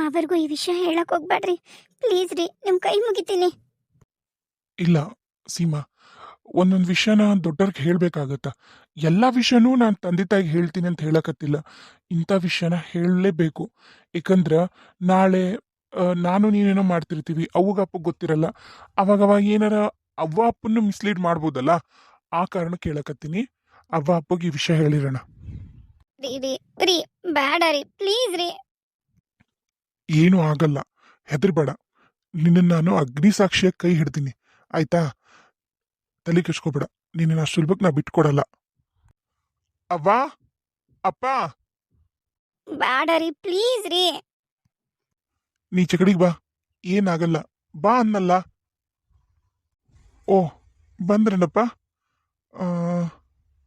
ಮಾವರ್ಗೂ ಈ ವಿಷಯ ಹೇಳಕ್ ಹೋಗ್ಬೇಡ್ರಿ. ಪ್ಲೀಸ್ ರೀ ನಿಮ್ ಕೈ ಮುಗಿತೀನಿ. ಇಲ್ಲ ಸೀಮಾ ಒಂದೊಂದು ವಿಷಯನ ದೊಡ್ಡರ್ಗ್ ಹೇಳ್ಬೇಕಾಗತ್ತ? ಎಲ್ಲ ವಿಷಯನೂ ನಾನು ತಂದೆ ತಾಯಿಗೆ ಹೇಳ್ತೀನಿ ಅಂತ ಹೇಳಕತ್ತಿಲ್ಲ. ಇಂಥ ವಿಷಯನ ಹೇಳಲೇಬೇಕು. ಯಾಕಂದ್ರೆ ನಾಳೆ ನಾನು ನೀನೇನೋ ಮಾಡ್ತಿರ್ತೀವಿ ಅವಾಗ ಅಪ್ಪ ಗೊತ್ತಿರಲ್ಲ. ಅವಾಗ ಅವಾಗ ಏನಾರ ಅವ್ವ ಅಪ್ಪನ್ನು ಮಿಸ್ಲೀಡ್ ಮಾಡ್ಬೋದಲ್ಲ? ಆ ಕಾರಣ ಕೇಳಕತ್ತೀನಿ. ಅವ್ವ ಅಪ್ಪಗೆ ಈ ವಿಷಯ ಹೇಳಿರೋಣ. ರೀ ರೀ ರೀ ಬೇಡ ರೀ ಪ್ಲೀಸ್ ರೀ. ಏನೂ ಆಗಲ್ಲ. ಹೆದರ್ಬೇಡ. ನಿನ್ನ ನಾನು ಅಗ್ನಿ ಸಾಕ್ಷಿಯ ಕೈ ಹಿಡ್ತೀನಿ. ಆಯ್ತಾ? ತಲೆ ಕೆಡ್ಸ್ಕೊಬೇಡ. ನಿನ್ನ ಅಷ್ಟು ಸುಲಭಕ್ಕೆ ನಾ ಬಿಟ್ಕೊಡಲ್ಲ. ಅವ್ವ? ಅಪ್ಪ? ಬೇಡ ರೀ ಪ್ಲೀಸ್ ರೀ. ನೀ ಚಕಡಿಗೆ ಬಾ. ಏನಾಗಲ್ಲ. ಬಾ ಅನ್ನಲ್ಲ. ಓ ಬಂದ್ರೇನಪ್ಪ?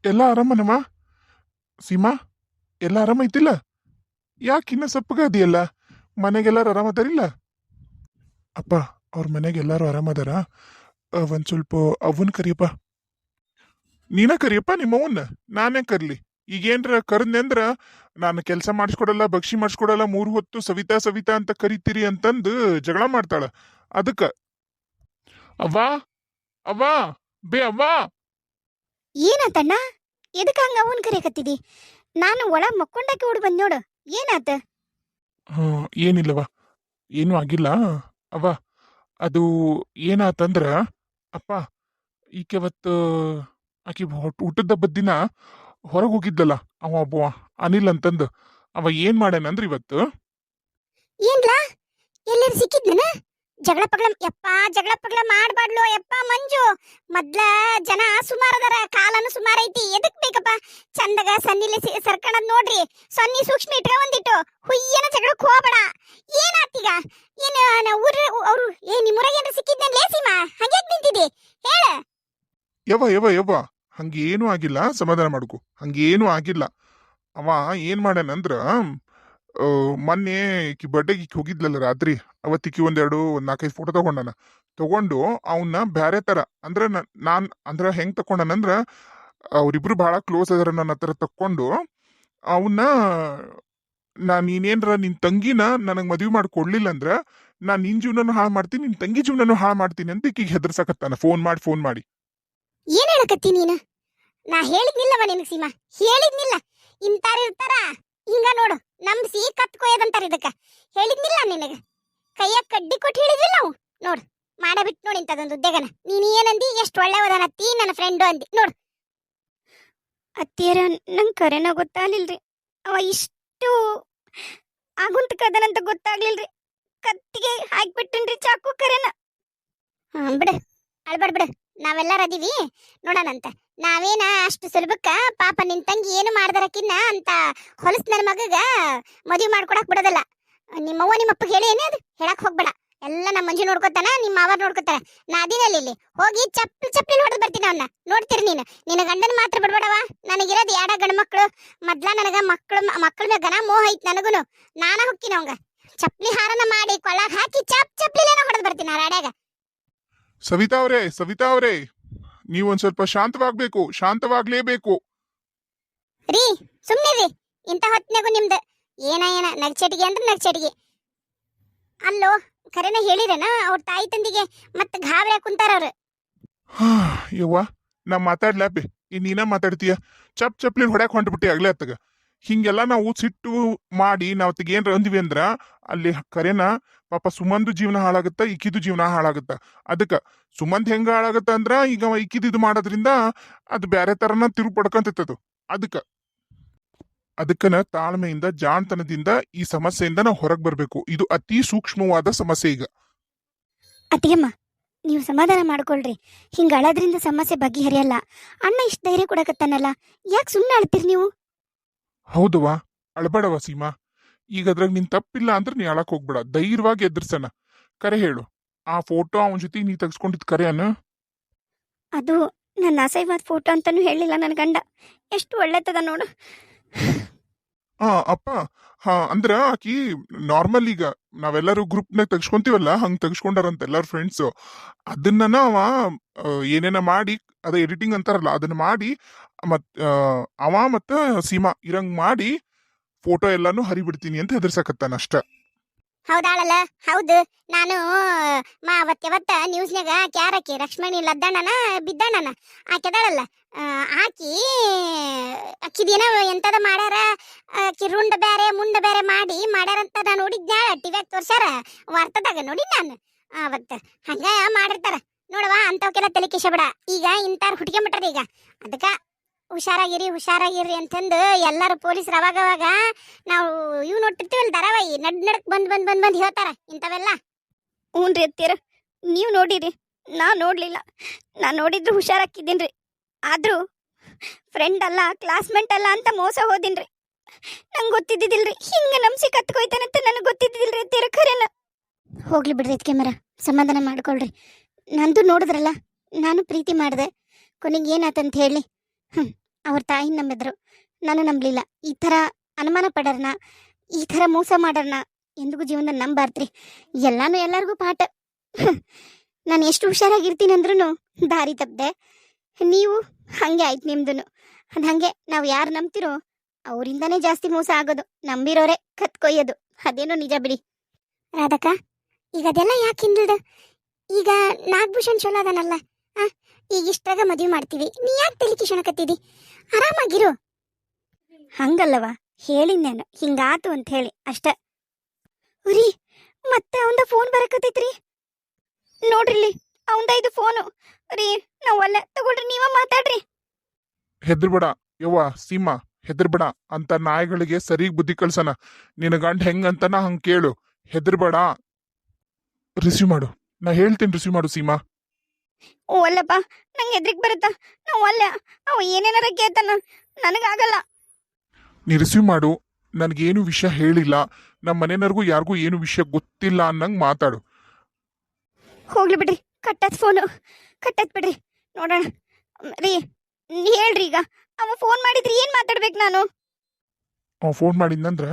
ಎಲ್ಲ ಆರಾಮನಮ್ಮ ಸೀಮಾ ಎಲ್ಲ ಆರಾಮ ಐತಿಲ್ಲ ಯಾಕಿನ್ನ ಸಪ್ಪಗಾದಿಯಲ್ಲ ಸಪ್ಪಗ ಅದೆಯಲ್ಲ ಮನೆಗೆಲ್ಲಾರು ಆರಾಮದಾರಿಲ್ಲ? ಅಪ್ಪ, ಅವ್ರ ಮನೆಗೆಲ್ಲರೂ ಆರಾಮದಾರ? ಒಂದು ಸ್ವಲ್ಪ ಅವನ್ ಕರಿಯಪ್ಪ. ನೀನ ಕರಿಯಪ್ಪ ನಿಮ್ಮವನ್ನ ನಾನೇ ಕರ್ಲಿ? ಈಗೇನ್ರ ಕರ್ದ್ನೆ ಅಂದ್ರ ನಾನು ಕೆಲಸ ಮಾಡಿಸ್ಕೊಡಲ್ಲ ಬಕ್ಷಿ ಮಾಡಿಸ್ಕೊಡಲ್ಲ, ಮೂರು ಹೊತ್ತು ಸವಿತಾ ಸವಿತಾ ಅಂತ ಕರಿತೀರಿ ಅಂತಂದು ಜಗಳ ಮಾಡ್ತಾಳ. ಅದಕ್ಕ. ಅವ್ವ ಅವ್ವ, ಬೇ ಅವ್ವ. ಏನಾತಣ್ಣ? ಎದಕ್ಕೆ ಹಂಗ ಅವನ್ ಕರಿಯಕತ್ತಿದಿ? ನಾನು ಒಳ ಮಕ್ಕೊಂಡಕ್ಕೆ ಹುಡ್ ಬಂದ್ ನೋಡು. ಏನಾತ? ಹಾ ಏನಿಲ್ಲವ ಏನೂ ಆಗಿಲ್ಲ. ಅವ ಅದು ಏನಾತಂದ್ರ, ಅಪ್ಪ, ಈಕೆ ಅವತ್ತು, ಆಕಿ ಊಟದ ಬದ್ದಿನ ಹೊರಗೆ ಹೋಗಿದ್ಲಲ್ಲ ಅವ ಒಬ್ಬ ಅನಿಲ್ ಅಂತಂದು. ಅವ ಏನ್ ಮಾಡ್ಯಾನಂದ್ರ ಇವತ್ತು? ಸಿಕ್ಕಿದ್ನ ಜಗಳ ಪಗಳ ಯಪ್ಪ ಜಗಳ ಪಗಳ ಮಾಡ್ಬಾಡ್ಲು, ಯಪ್ಪ ಮಂಜು. ಮೊದ್ಲ ಜನ ಸುಮಾರು ಅದರ, ಕಾಲನು ಸುಮಾರು ಐತಿ. ಎದಕ್ ಬೇಕಪ್ಪ? ಚಂದಗ ಸನ್ನಿಲೆ ಸರ್ಕಣದ್ ನೋಡ್ರಿ. ಸನ್ನಿ ಸೂಕ್ಷ್ಮ ಇಟ್ಕ ಒಂದಿಟ್ಟು ಹುಯ್ಯನ ಜಗಳಕ್ಕೆ ಹೋಗ್ಬೇಡ. ಏನಾತೀಗ ಏನು ಊರ, ಅವ್ರು, ಏ, ನಿಮ್ಮೂರಾಗ ಏನ್ರ ಸಿಕ್ಕಿದ್ನ ಲೇಸಿಮಾ ಹಂಗ್ಯಾಕ್ ನಿಂತಿದ್ದಿ ಹೇಳ. ಯವ್ವ ಯವ್ವ ಯವ್ವ. ಹಂಗೇನು ಆಗಿಲ್ಲ. ಸಮಾಧಾನ ಮಾಡ್ಕೊ. ಹಂಗೇನು ಆಗಿಲ್ಲ. ಅವ ಏನ್ ಮಾಡ್ಯಾನಂದ್ರ ಮೊನ್ನೆ ಈಕಿ ಬರ್ಡೇಗೆ ಈಕಿ ಹೋಗಿದ್ಲಲ್ಲ ರಾತ್ರಿ, ಅವತ್ತಿಕ್ಕಿ ಒಂದೆರಡು, ಒಂದು ನಾಲ್ಕೈದು ಫೋಟೋ ತಗೊಂಡಾನ. ತಗೊಂಡು ಅವನ್ನ ಬ್ಯಾರೆ ತರ, ಅಂದ್ರೆ ನಾನು, ಅಂದ್ರ ಹೆಂಗ್ ತಕೊಂಡನಂದ್ರ ಅವ್ರಿಬ್ರು ಬಹಳ ಕ್ಲೋಸ್ ಅದರ ನನ್ನ ಹತ್ರ ತಕ್ಕೊಂಡು ಅವನ್ನ ನಾ ನೀನೇನ್ರ ನಿನ್ ತಂಗಿನ ನನಗ್ ಮದ್ವಿ ಮಾಡ್ಕೊಡ್ಲಿಲ್ಲ ಅಂದ್ರ, ನಾ ನಿನ್ ಜೀವನನು ಹಾಳು ಮಾಡ್ತೀನಿ, ನಿನ್ ತಂಗಿ ಜೀವನನು ಹಾಳು ಮಾಡ್ತೀನಿ ಅಂತ ಈಕಿಗೆ ಹೆದರ್ಸಕತ್ತಾನ. ಫೋನ್ ಮಾಡಿ ಫೋನ್ ಮಾಡಿ. ಏನ್ ಹೇಳಕತ್ತಿ ನೀನು? ನಾ ಹೇಳಿದ್ನಿಲ್ಲವ ನಿನಗ್ ಸೀಮಾ, ಹೇಳಿದ್ನಿಲ್ಲ. ಇಂತಾರ ಇರ್ತಾರ. ಹಿಂಗ ನೋಡು ನಂಬ್ಸಿ ಕತ್ ಕೊಯ್ಯದಂತಾರ ಇದಕ್ಕ. ಹೇಳಿದ್ನಿಲ್ಲ ನಿನಗ. ಕೈಯ ಕಡ್ಡಿ ಕೊಟ್ಟು ಹೇಳಿದ್ವಿಲ್ಲ ನಾವು. ನೋಡು ಮಾಡ ಬಿಟ್ಟು ನೋಡಿ ಇಂಥದೊಂದು ಉದ್ಯೋಗನ. ನೀನ್ ಏನಂದಿ? ಎಷ್ಟು ಒಳ್ಳೆವದನ ಅತ್ತಿ ನನ್ನ ಫ್ರೆಂಡು ಅಂದಿ. ನೋಡು. ಅತ್ತಿಯರ ನಂಗೆ ಕರೆನ ಗೊತ್ತಾಗ್ಲಿಲ್ರಿ. ಅವ ಇಷ್ಟು ಆಗುಂತ ಕದನಂತ ಗೊತ್ತಾಗ್ಲಿಲ್ರಿ. ಕತ್ತಿಗೆ ಹಾಕ್ಬಿಟ್ಟನ್ರಿ ಚಾಕು ಕರೆನ. ಹಾಂ ಬಿಡು. ಅಳ್ಬಾಡ್ ಬಿಡು. ನಾವೆಲ್ಲರ ಅದೀವಿ ನೋಡೋಣಂತ ನಾವೇನ ಅಷ್ಟು ಸುಲಭಕ್ಕ? ಪಾಪ ನಿನ್ ತಂಗಿ ಏನು ಮಾಡ್ದಾರಕಿನ್ನ ಅಂತ ಹೊಲಸ್ ನನ್ನ ಮಗಗ ಮದುವೆ ಮಾಡ್ಕೊಡಕ್ ಬಿಡೋದಲ್ಲ. ನಿಮ್ಮವ್ವ ನಿಮ್ಮಪ್ಪಗೆ ಹೇಳಿ ಏನೇ ಅದು? ಹೇಳಕ್ ಹೋಗ್ಬೇಡ. ಎಲ್ಲ ನಮ್ಮ ಮಂಜು ನೋಡ್ಕೊತಾನ ನಿಮ್ಮ ಮಾವ ನೋಡ್ಕೊತಾರ. ನಾ ಅದಿನಲ್ಲಿ ಇಲ್ಲಿ. ಹೋಗಿ ಚಪ್ಪಲಿ ಚಪ್ಪಲಿ ಹೊಡೆದು ಬರ್ತೀನಿ ಅವನ್ನ ನೋಡ್ತೀರಿ ನೀನು. ನಿನ್ನ ಗಂಡನ ಮಾತ್ರ ಬಿಡ್ಬೇಡವ ನನಗಿರೋದು ಯಾಡ ಗಂಡ ಮಕ್ಕಳು ಮೊದ್ಲ ನನಗ ಮಕ್ಕಳು ಮಕ್ಕಳ ಮೇಲೆ ಗನ ಮೋಹ ಐತ್ ನನಗೂನು. ನಾನ ಹೊಕ್ಕಿನ ಅವಂಗ. ಚಪ್ಪಲಿ ಹಾರನ ಮಾಡಿ ಕೊಳ್ಳಾಗ ಹಾಕಿ ಚಪ್ ಚಪ್ಪಲಿಲೇನೋ ಹೊಡೆದು ಬರ್ತೀನಿ ಆ ರಾಡ್ಯಾಗ. ಸವಿತಾ ಅವರೇ ಸವಿತಾ ಅವರೇ ನೀವೊಂದ್ ಸ್ವಲ್ಪ ಶಾಂತವಾಗ್ಬೇಕು ಶಾಂತವಾಗ್ಲೇಬೇಕು. ರೀ ಸುಮ್ನೆ ರೀ ಇಂಥ ಹೊತ್ನಾಗು ನಿಮ್ದು ಏನ ಏನ ನಗ್ಚಟಿಗೆ ಅಂದ್ರೆ ನಗ್ಚಟಿಗೆ. ಅಲ್ಲೋ ಖರೇನ ಹೇಳಿರೇನ ಅವ್ರ ತಾಯಿ ತಂದಿಗೆ ಮತ್ತೆ ಗಾಬರಿ ಕುಂತಾರ ಅವ್ರು. ಯವ್ವ ನಾ ಮಾತಾಡ್ಲಾಪಿ ಇನ್ ನೀನ ಮಾತಾಡ್ತೀಯ? ಚಪ್ ಚಪ್ಲಿನ ಹೊಡ್ಯಾಕ್ ಹೊಂಟ್ಬಿಟ್ಟಿ ಆಗ್ಲೇ ಅತ್ತಗ. ಹಿಂಗೆಲ್ಲ ನಾವು ಸಿಟ್ಟು ಮಾಡಿ ನಾವ್ ತೆಗೇನ್ರ ಅಂದ್ವಿ ಅಂದ್ರ ಅಲ್ಲಿ ಕರೆನ ಪಾಪ ಸುಮಂದು ಜೀವನ ಹಾಳಾಗುತ್ತ, ಇಕ್ಕಿದು ಜೀವನ ಹಾಳಾಗುತ್ತ. ಅದಕ್ಕೆ ಸುಮಂದ್ ಹೆಂಗ ಹಾಳಾಗತ್ತ ಅಂದ್ರ ಈಗ ಇಕ್ಕಿದ್ ಇದು ಮಾಡೋದ್ರಿಂದ ಅದು ಬ್ಯಾರೆ ತರನ ತಿರು ಪಡ್ಕೊಂತಿತ್ತದು. ಅದಕ್ಕೆ ಅದಕ್ಕನ ತಾಳ್ಮೆಯಿಂದ, ಜಾಣ್ತನದಿಂದ ಈ ಸಮಸ್ಯೆಯಿಂದ ನಾವು ಹೊರಗೆ ಬರಬೇಕು. ಇದು ಅತಿ ಸೂಕ್ಷ್ಮವಾದ ಸಮಸ್ಯೆ ಈಗ. ಅತ್ತಿಗೆಮ್ಮ, ನೀವು ಸಮಾಧಾನ ಮಾಡ್ಕೊಳ್ರಿ. ಹಿಂಗ ಅಳೋದ್ರಿಂದ ಸಮಸ್ಯೆ ಬಗೆಹರಿಯಲ್ಲ. ಅಣ್ಣ ಇಷ್ಟ ಧೈರ್ಯ ಕೊಡಕತ್ತಾನಲ್ಲ. ಯಾಕೆ ಸುಮ್ಮನೆ ಅಳ್ತೀರಿ ನೀವು? ಹೌದವ್ವ ಅಳಬೇಡವ ಸೀಮಾ. ಈಗ ಅದ್ರಾಗ ನಿನ್ ತಪ್ಪಿಲ್ಲ ಅಂದ್ರೆ ನೀ ಅಳಕ್ ಹೋಗ್ಬೇಡ ಧೈರ್ಯವಾಗಿ ಎದುರ್ಸನ ಕರೆ ಹೇಳು ಆ ಫೋಟೋ ಅವನ ಜೊತೆ ನೀ ತೆಗೆಸ್ಕೊಂಡಿದ್ ಕರೆ ಅನ್ನ ಅದು ನನ್ನ ಅಸಹ್ಯವಾದ ಫೋಟೋ ಅಂತಾನು ಹೇಳಿಲ್ಲ ನನ್ನ ಗಂಡ. ಎಷ್ಟು ಒಳ್ಳೆತದ ನೋಡು. ಹಾ ಅಪ್ಪ ಹಾ ಅಂದ್ರ ಆಕಿ ನಾರ್ಮಲ್ ಈಗ ನಾವೆಲ್ಲರೂ ಗ್ರೂಪ್ನಾಗ ತೆಗ್ಸ್ಕೊಂತೀವಲ್ಲ ಹಂಗ್ ತೆಗ್ಸ್ಕೊಂಡಾರಂತ ಎಲ್ಲಾರು ಫ್ರೆಂಡ್ಸ್ ಅದನ್ನ ಅವ ಆ, ಏನೇನ ಮಾಡಿ ಅದ ಎಡಿಟಿಂಗ್ ಅಂತಾರಲ್ಲ, ಅದನ್ನ ಮಾಡಿ, ಮತ್ ಅವ ಮತ್ತ ಸೀಮಾ ಇರಂಗ್ ಮಾಡಿ ಫೋಟೋ ಎಲ್ಲಾನು ಹರಿಬಿಡ್ತೀನಿ ಅಂತ ಹೆದರ್ಸಕತ್ತಾನ ಅಷ್ಟ. ಹೌದಾಳಲ್ಲ, ಹೌದು. ನಾನು, ಮಾ, ಅವತ್ತೆವತ್ತ ನ್ಯೂಸ್ನಾಗ ಕ್ಯಾರಕಿ ಲಕ್ಷ್ಮಣಿ ಲದ್ದಣ್ಣನ ಬಿದ್ದಣ್ಣನ ಆಕೆದಾಳಲ್ಲ ಆಕಿ ಅಕ್ಕಿದೇನೋ ಎಂತದ ಮಾಡ್ಯಾರ? ಆಕಿ ರುಂಡ ಬೇರೆ ಮುಂಡ ಬೇರೆ ಮಾಡಿ ಮಾಡ್ಯಾರಂತ ನಾನು ನೋಡಿದ್ನ ಟಿವ್ಯಾಗ ತೋರ್ಸ್ಯಾರ, ವಾರ್ತದಾಗ ನೋಡಿ ನಾನು. ಅವತ್ತ ಹಂಗ ಮಾಡಿರ್ತಾರ. ನೋಡವಾ ಅಂತವಕ್ಕೆಲ್ಲ ತಲೆ ಕಿಶಬೇಡ ಈಗ ಇಂಥವ್ರು ಹುಟ್ಕೊಂಬಿಟ್ರಿ ಈಗ. ಅದಕ್ಕ ಹುಷಾರಾಗಿರಿ ಹುಷಾರಾಗಿರಿ ಅಂತಂದು ಎಲ್ಲರೂ ಪೊಲೀಸರು ಅವಾಗ ಅವಾಗ ನಾವು ಇವ್ ನೋಡ್ತಿರ್ತೀವಲ್ಲ ಧಾರಾವಾಹಿ ನಡ್ ನಡಕ್ ಬಂದು ಬಂದು ಬಂದು ಬಂದು ಹೇಳ್ತಾರ ಇಂಥವೆಲ್ಲ. ರೀ ಅತ್ತೀರ ನೀವು ನೋಡಿರಿ ನಾ ನೋಡಲಿಲ್ಲ. ನಾ ನೋಡಿದ್ರು ರೀ ಆದ್ರೂ ಫ್ರೆಂಡ್ ಅಲ್ಲ ಕ್ಲಾಸ್ಮೇಟ್ ಅಲ್ಲ ಅಂತ ಮೋಸ ಹೋದಿನ್ರಿ. ನಂಗೆ ಗೊತ್ತಿದ್ದಿದ್ದಿಲ್ಲ ರೀ ಹಿಂಗೆ ನಮ್ಸಿ ಕತ್ಕೊಯ್ತಾನಂತ ನನಗೆ ಗೊತ್ತಿದ್ದಿಲ್ರಿ ಅತ್ತೀರ ಖರೇನ. ಹೋಗ್ಲಿ ಬಿಡ್ರಿ ಕ್ಯಾಮರಾ ಮರ ಸಮಾಧಾನ ಮಾಡ್ಕೊಳ್ರಿ. ನಂದು ನೋಡಿದ್ರಲ್ಲ, ನಾನು ಪ್ರೀತಿ ಮಾಡಿದೆ. ಕೊನೆಗೆ ಏನಾತಂತ ಹೇಳಿ. ಹ್ಞೂ ಅವ್ರ ತಾಯಿ ನಂಬಿದ್ರು. ನಾನು ನಂಬಲಿಲ್ಲ. ಈ ಥರ ಅನುಮಾನ ಪಡರ್ನ, ಈ ಥರ ಮೋಸ ಮಾಡರ್ನ ಎಂದಿಗೂ ಜೀವನ ನಂಬಾರ್ದ್ರಿ. ಎಲ್ಲಾನು ಎಲ್ಲರಿಗೂ ಪಾಠ. ನಾನು ಎಷ್ಟು ಹುಷಾರಾಗಿರ್ತೀನಿ ಅಂದ್ರೂ ದಾರಿ ತಪ್ಪದೆ ನೀವು ಹಂಗೆ ಆಯ್ತು ನಿಮ್ದು ಅದು ಹಾಗೆ ನಾವು ಯಾರು ನಂಬ್ತಿರೋ ಅವರಿಂದನೇ ಜಾಸ್ತಿ ಮೋಸ ಆಗೋದು. ನಂಬಿರೋರೆ ಕತ್ಕೊಯ್ಯೋದು. ಅದೇನೋ ನಿಜ ಬಿಡಿ. ರಾಧಕ್ಕ, ಈಗ ಅದೆಲ್ಲ ಯಾಕೆ ಹಿಂದಿಲ್ದ ಈಗ ನಾಗಭೂಷಣ್ ಚಲೋ ಅದನಲ್ಲ. ಆ, ಈಗ ಇಷ್ಟಾಗ ಮದುವೆ ಮಾಡ್ತೀವಿ. ನೀ ಯಾಕೆ ತಲೆ ಕಿಶಣಕತ್ತಿದಿ? ಆರಾಮಾಗಿರು. ಹಂಗಲ್ಲವ ಹೇಳಿದ್ ನಾನು. ಹಿಂಗಾತು ಅಂತ ಹೇಳಿ, ಅಷ್ಟ. ರೀ, ಮತ್ತೆ ಅವಂದ ಫೋನ್ ಬರಕತ್ತೈತ್ರಿ? ನೋಡ್ರಿಲಿ ಅವಂದ ಇದು ಫೋನು ರೀ ನಾವಲ್ಲ ತಗೊಳ್ರಿ ನೀವ ಮಾತಾಡ್ರಿ. ಹೆದರ್ಬೇಡ, ಯವ್ವ, ಸೀಮಾ, ಹೆದರ್ಬೇಡ. ಅಂತ ನಾಯಿಗಳಿಗೆ ಸರಿಗ್ ಬುದ್ಧಿ ಕಳ್ಸನ. ನಿನ್ನ ಗಂಡ ಹೆಂಗಂತನ ಹಂಗ್ ಕೇಳು. ಹೆದರ್ಬೇಡ. ರಿಸೀವ್ ಮಾಡು. ನಾ ಹೇಳ್ತೀನಿ ರಿಸೀವ್ ಮಾಡು ಸೀಮಾ. ಓ ಅಲ್ಲಪ್ಪ ನಂಗೆ ಎದ್ರಿಗ್ ಬರುತ್ತಾ? ನಾವು ಅಲ್ಲ ಅವ ಏನೇನಾರ ಕೇಳ್ತಾನ? ನನಗಾಗಲ್ಲ ನೀ ರಿಸೀವ್ ಮಾಡು ನನಗೇನು ವಿಷಯ ಹೇಳಿಲ್ಲ. ನಮ್ಮ ಮನೆಯವ್ರಿಗೂ ಯಾರಿಗೂ ಏನು ವಿಷಯ ಗೊತ್ತಿಲ್ಲ ಅನ್ನಂಗೆ ಮಾತಾಡು. ಹೋಗ್ಲಿ ಬಿಡ್ರಿ ಕಟ್ಟತ್ ಫೋನು ಕಟ್ಟತ್ ಬಿಡ್ರಿ. ನೋಡೋಣ. ರೀ ನೀ ಹೇಳ್ರಿ ಈಗ. ಅವ ಫೋನ್ ಮಾಡಿದ್ರಿ ಏನು ಮಾತಾಡ್ಬೇಕು ನಾನು? ಅವ ಫೋನ್ ಮಾಡಿದ್ನಂದ್ರ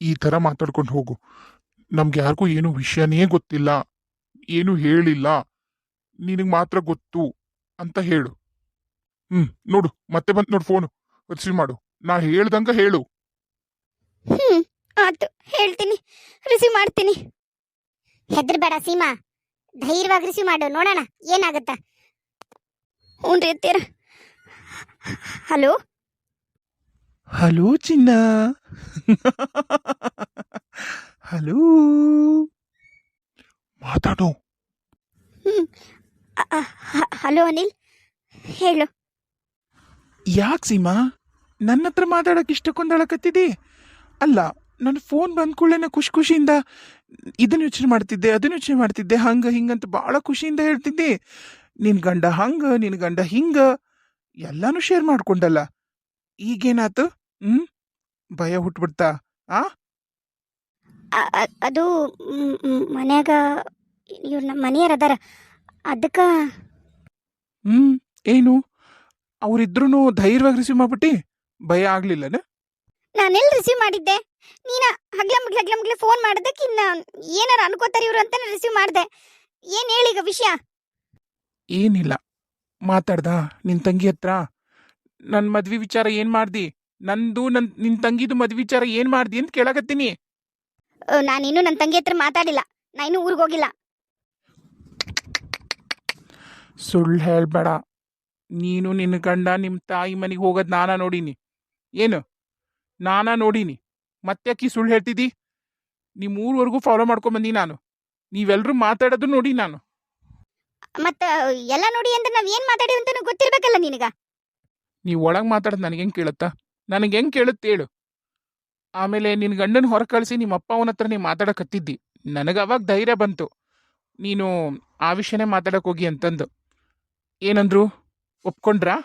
ಈ ತರ ಮಾತಾಡ್ಕೊಂಡು ಹೋಗು. ನಮ್ಗೆ ಯಾರಿಗೂ ಏನು ವಿಷಯನೇ ಗೊತ್ತಿಲ್ಲ ಏನು ಹೇಳಿಲ್ಲ ನಿನಗೆ ಮಾತ್ರ ಗೊತ್ತು ಅಂತ ಹೇಳು. ಹ್ಮ್ ನೋಡು ಮತ್ತೆ ಬಂತು ನೋಡು ಫೋನು ರಿಸೀವ್ ಮಾಡು. ನಾ ಹೇಳ್ದಂಗ ಹೇಳು. ಹ್ಮ್ ಆತು ಹೇಳ್ತೀನಿ ರಿಸೀವ್ ಮಾಡ್ತೀನಿ. ಹೆದರ್ಬೇಡ ಸೀಮಾ ಧೈರ್ಯವಾಗಿ ರಿಸೀವ್ ಮಾಡು ನೋಡೋಣ ಏನಾಗುತ್ತ? ಹ್ಞೂ ರೀ ಹಲೋ? ಹಲೋ ಚಿನ್ನ. ಹಲೋ? ಮಾತಾಡು. ಹಲೋ ಅನಿಲ್ ಹೇಳು. ಯಾಕೆ ಸೀಮಾ? ನನ್ನ ಹತ್ರ ಮಾತಾಡಕ್ಕೆ ಇಷ್ಟಕ್ಕೊಂದಳಕತ್ತಿದ್ದಿ ಅಲ್ಲ ನನ್ನ ಫೋನ್ ಬಂದ ಕೂಡಲೇ ಖುಷಿ ಖುಷಿಯಿಂದ ಇದನ್ನ ಯೋಚನೆ ಮಾಡ್ತಿದ್ದೆ ಅದನ್ನ ಯೋಚನೆ ಮಾಡ್ತಿದ್ದೆ ಹಂಗ ಹಿಂಗಂತ ಭಾಳ ಖುಷಿಯಿಂದ ಹೇಳ್ತಿದ್ದೆ. ನಿನ್ ಗಂಡ ಹಂಗ ನಿನ್ ಗಂಡ ಹಿಂಗ ಎಲ್ಲಾನು ಶೇರ್ ಮಾಡ್ಕೊಂಡಲ್ಲ. ಈಗೇನಾತು? ಹ್ಮ್? ಭಯ ಹುಟ್ಬಿಡ್ತಾ ಆ? ಅದು ಮನ್ಯಾಗ ಇವ್ರು ನಮ್ಮ ಮನೆಯವ್ರು ಅದಾರ. ಅದಕ್ಕ ಹ್ಮ್ ಏನು? ಅವರಿದ್ರೂ ಧೈರ್ಯವಾಗಿ ರಿಸೀವ್ ಮಾಡ್ಬಿಟ್ಟಿ ಭಯ ಆಗ್ಲಿಲ್ಲನ? ನಾನೆಲ್ಲಿ ರಿಸೀವ್ ಮಾಡಿದ್ದೆ? ನೀನ ಹಗ್ಲ ಮಗ್ಲ ಹಗ್ಲ ಮಗ್ಲ ಫೋನ್ ಮಾಡಿದೆ ಇನ್ನ ಏನಾರ ಅನ್ಕೋತಾರ ಇವ್ರು ಅಂತ ರಿಸೀವ್ ಮಾಡಿದೆ. ಏನ್ ಹೇಳೀಗ ವಿಷಯ? ಏನಿಲ್ಲ. ಮಾತಾಡ್ದ ನಿನ್ ತಂಗಿ ಹತ್ರ. ನನ್ನ ಮದ್ವಿ ವಿಚಾರ ಏನ್ ಮಾಡ್ದಿ? ನಂದು ನನ್ ನಿನ್ ತಂಗಿದು ಮದ್ವಿ ವಿಚಾರ ಏನ್ ಮಾಡ್ದಿ ಅಂತ ಕೇಳಕತ್ತೀನಿ. ನಾನಿನ್ನು ನನ್ನ ತಂಗಿ ಹತ್ರ ಮಾತಾಡಿಲ್ಲ. ನಾ ಇನ್ನೂ ಊರಿಗೆ ಹೋಗಿಲ್ಲ. ಸುಳ್ಳು ಹೇಳ್ಬೇಡ. ನೀನು ನಿನ್ನ ಗಂಡ ನಿಮ್ಮ ತಾಯಿ ಮನೆಗೆ ಹೋಗೋದು ನಾನಾ ನೋಡೀನಿ. ಏನು? ನಾನಾ ನೋಡೀನಿ. ಅಕ್ಕಿ ಸುಳ್ಳು ಹೇಳ್ತಿದ್ದಿ? ನಿಮ್ಮ ಊರವರೆಗೂ ಫಾಲೋ ಮಾಡ್ಕೊಂಬಂದೀನಿ ಬಂದಿ ನಾನು. ನೀವೆಲ್ಲರೂ ಮಾತಾಡೋದು ನೋಡಿ ನಾನು. ಮತ್ತೆ ಎಲ್ಲ ನೋಡಿ ಅಂದ್ರೆ ನಾವು ಏನು ಮಾತಾಡಿವಿ ಅಂತ ಗೊತ್ತಿರ್ಬೇಕಲ್ಲ ನಿನಗ? ನೀವು ಒಳಗೆ ಮಾತಾಡೋದು ನನಗೆ ಹೆಂಗೆ ಕೇಳುತ್ತಾ? ನನಗೆ ಹೆಂಗೆ ಕೇಳುತ್ತೆ ಹೇಳು. ಆಮೇಲೆ ನಿನ್ನ ಗಂಡನ ಹೊರ ಕಳಿಸಿ ನಿಮ್ಮ ಅಪ್ಪ ಅವನ ಹತ್ರ ನೀವು ಮಾತಾಡಕತ್ತಿದ್ದಿ ನನಗೆ ಅವಾಗ ಧೈರ್ಯ ಬಂತು. ನೀನು ಆ ವಿಷಯನೇ ಮಾತಾಡಕ್ಕೆ ಹೋಗಿ ಅಂತಂದು. ಏನಂದ್ರು? ಒಪ್ಕೊಂಡ್ರಾ?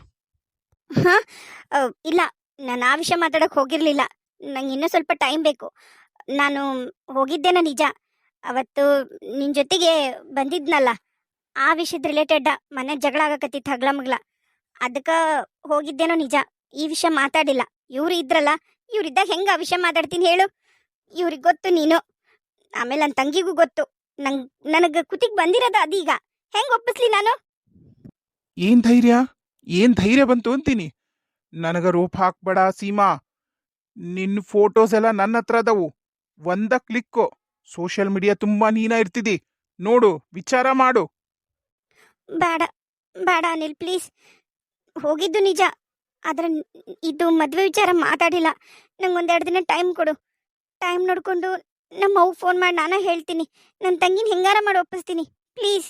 ಇಲ್ಲ. ನಾನು ಆ ವಿಷಯ ಮಾತಾಡಕ್ಕೆ ಹೋಗಿರಲಿಲ್ಲ. ನಂಗೆ ಇನ್ನೂ ಸ್ವಲ್ಪ ಟೈಮ್ ಬೇಕು. ನಾನು ಹೋಗಿದ್ದೇನ ನಿಜ. ಅವತ್ತು ನಿನ್ನ ಜೊತೆಗೆ ಬಂದಿದ್ನಲ್ಲ. ಆ ವಿಷಯದ ರಿಲೇಟೆಡ್ ಮನೆ ಜಗಳ ಆಗಕತ್ತಿತ್ತು ಹಗ್ಲ ಮಗ್ಲ. ಅದಕ್ಕೆ ಹೋಗಿದ್ದೇನೋ ನಿಜ. ಈ ವಿಷಯ ಮಾತಾಡಿಲ್ಲ. ಇವರು ಇದ್ರಲ್ಲ ಇವ್ರಿದ್ದಾಗ ಹೆಂಗ ಆ ವಿಷಯ ಮಾತಾಡ್ತೀನಿ ಹೇಳು? ಇವ್ರಿಗೆ ಗೊತ್ತು ನೀನು. ಆಮೇಲೆ ನನ್ನ ತಂಗಿಗೂ ಗೊತ್ತು. ನಂಗೆ ನನಗೆ ಕುತಿಗ್ ಬಂದಿರೋದ ಅದೀಗ. ಹೆಂಗ್ ಒಪ್ಪಿಸ್ಲಿ ನಾನು? ಏನ್ ಧೈರ್ಯ? ಏನ್ ಧೈರ್ಯ ಬಂತು ಅಂತೀನಿ. ನನಗ ರೂಪ್ ಹಾಕ್ಬೇಡ ಸೀಮಾ. ನಿನ್ನ ಫೋಟೋಸ್ ಎಲ್ಲ ನನ್ನ ಹತ್ರ ಅದಾವು. ಒಂದ ಕ್ಲಿಕ್ಕು. ಸೋಷಿಯಲ್ ಮೀಡಿಯಾ ತುಂಬಾ ನೀನ ಇರ್ತಿದಿ. ನೋಡು ವಿಚಾರ ಮಾಡು. ಬೇಡ ಬೇಡ ಅನಿಲ್ ಪ್ಲೀಸ್. ಹೋಗಿದ್ದು ನಿಜ. ಆದ್ರೆ ಇದು ಮದುವೆ ವಿಚಾರ ಮಾತಾಡಿಲ್ಲ. ನಂಗೆ ಒಂದೆರಡು ದಿನ ಟೈಮ್ ಕೊಡು. ಟೈಮ್ ನೋಡಿಕೊಂಡು ನಮ್ಮ ಅವ್ವ ಫೋನ್ ಮಾಡಿ, ನಾನು ಹೇಳ್ತೀನಿ. ನನ್ನ ತಂಗಿನ ಹೆಂಗಾರ ಮಾಡಿ ಒಪ್ಪಿಸ್ತೀನಿ. ಪ್ಲೀಸ್